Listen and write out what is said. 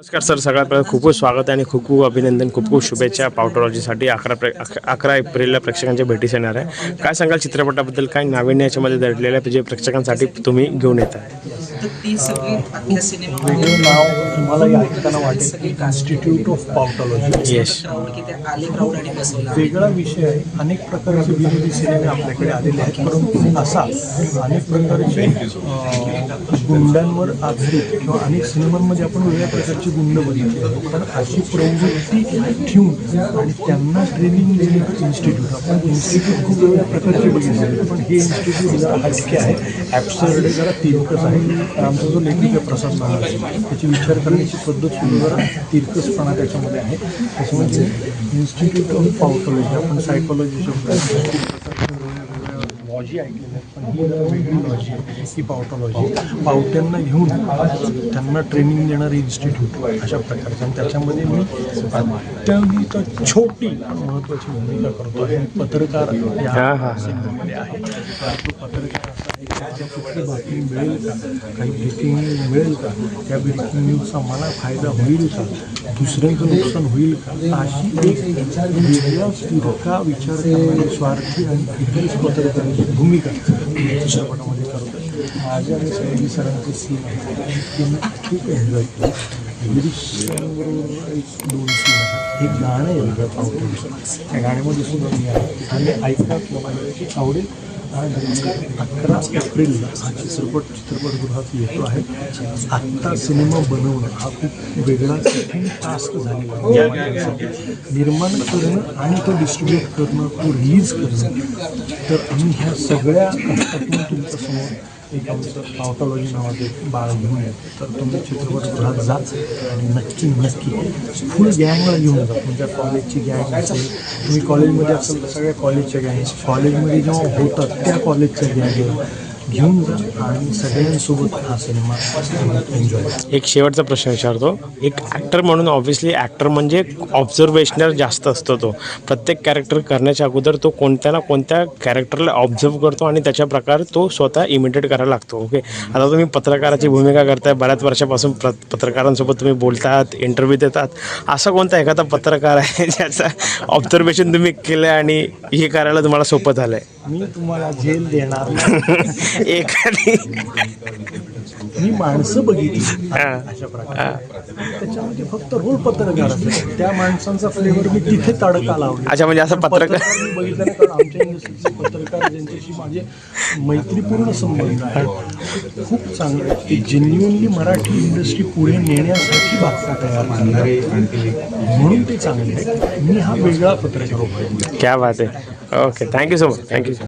नमस्कार सर सगळ्यात पहिलं खूप खूप स्वागत आहे आणि खूप खूप अभिनंदन खूप खूप शुभेच्छा पावटॉलॉजीसाठी. अकरा प्रे अक- अकरा एप्रिलला प्रेक्षकांच्या भेटीस येणार आहे. काय सांगाल चित्रपटाबद्दल? काय नाविन्य याच्यामध्ये दडलेल्या जे प्रेक्षकांसाठी तुम्ही घेऊन येत आहे? नाव तुम्हाला ऐकताना वाटेल. इन्स्टिट्यूट ऑफ पावटॉलॉजी बसवला वेगळा विषय आहे. अनेक प्रकारचे विनोदी सिनेमे आपल्याकडे आलेले आहेत. परंतु असा अनेक प्रकारचे गुंडांवर आधारित किंवा अनेक सिनेमांमध्ये आपण वेगळ्या प्रकारचे गुंड बघितले आहेत. पण अशी प्रवृत्ती ठेवून आणि त्यांना ट्रेनिंग देणे इन्स्टिट्यूट आपण इन्स्टिट्यूट खूप वेगळ्या प्रकारचे बघितले. पण हे इन्स्टिट्यूट जरा हटके आहे. ॲप्सर्ड जरा तिरकस आहे. आमचा जो लेखक आहे प्रसाद महाराज त्याची विचार करण्याची पद्धत सुद्धा जरा तिरकसपणा त्याच्यामध्ये आहे. त्याच्यामध्ये इन्स्टिट्यूट ऑफ पावटॉलॉजी आपण सायकॉलॉजी शब्द लॉजी ऐकलेलं आहे पण ही जरा वेगळी लॉजी आहे. ही पावटॉलॉजी पावट्यांना घेऊन त्यांना ट्रेनिंग देणारं इन्स्टिट्यूट अशा प्रकारचं. आणि त्याच्यामध्ये मी अत्यंत छोटी महत्त्वाची भूमिका करतो. आहे पत्रकार हा, या हा. सिनेमामध्ये आहे. तो पत्रकार असा कुठली बातमी मिळेल का काही ब्रेकिंग मिळेल का त्या ब्रेकिंग न्यूजचा मला फायदा होईल का दुसऱ्यांचं नुकसान होईल का अशी एक वेगळा स्थिरका विचार करणारी स्वार्थी आणि इतर पत्रकाराची भूमिका मी चित्रपटामध्ये करतो माझ्या आणि सरांचे सीन आहे. खूप एन्जॉय केलं. एक दोन सीन एक गाणं आहे वेगळं त्या गाण्यामध्ये सुद्धा मी आहे. आणि ऐकतात किंवा मला आवडेल. अकरा एप्रिलला हा चित्रपट चित्रपटगृहात येतो आहे. आत्ता सिनेमा बनवणं हा खूप वेगळा कठीण टास्क झालेला आहे. निर्माण करणं आणि तो डिस्ट्रीब्यूट करणं तो रिलीज करणं तर आम्ही ह्या सगळ्या कष्टातून तुमच्यासमोर एक आमचं पावटॉलॉजी नावाचं एक बाळ घेऊन येत. तर तुम्ही चित्रपटगृहात जा आणि नक्की नक्की फुल गँगला घेऊन जा. तुमच्या कॉलेजची गँग असेल तुम्ही कॉलेजमध्ये असेल तर सगळ्या कॉलेजच्या गँग कॉलेजमध्ये जेव्हा होतात त्या कॉलेजच्या गँग घेऊन जा आणि सगळ्यांसोबत हा सिनेमा एन्जॉय एक शेवटचा प्रश्न विचारतो. एक ॲक्टर म्हणून ऑब्व्हियसली ॲक्टर म्हणजे ऑब्झर्वेशनर जास्त असतो तो. प्रत्येक कॅरेक्टर करण्याच्या अगोदर तो कोणत्या ना कोणत्या कॅरेक्टरला ऑब्झर्व करतो आणि त्याच्या प्रकारे तो स्वतः इमिटेट करायला लागतो. ओके आता तुम्ही पत्रकाराची भूमिका करताय बऱ्याच वर्षापासून प्र पत्रकारांसोबत तुम्ही बोलतात इंटरव्ह्यू देतात. असा कोणता एखादा पत्रकार आहे ज्याचं ऑब्झर्वेशन तुम्ही केलं आणि हे करायला तुम्हाला सोपं झालं आहे मी तुम्हाला जेल देणार. एखादी मी माणसं बघितली. अशा प्रकारे. त्याच्यामध्ये फक्त रोल पत्रकार त्या माणसांचा फ्लेवर मी तिथे तडका लावला. अच्छा म्हणजे असं पत्रकार मी बघितलं नाही कारण आमच्या इंडस्ट्रीचे पत्रकार ज्यांच्याशी माझे मैत्रीपूर्ण संबंध आहेत खूप चांगले आहेत. ते जेन्युअनली मराठी इंडस्ट्री पुढे नेण्यासाठी बातम्या तयार करणारे म्हणून ते चांगले मी हा वेगळा पत्रकार क्या बात आहे. Okay thank you so much thank you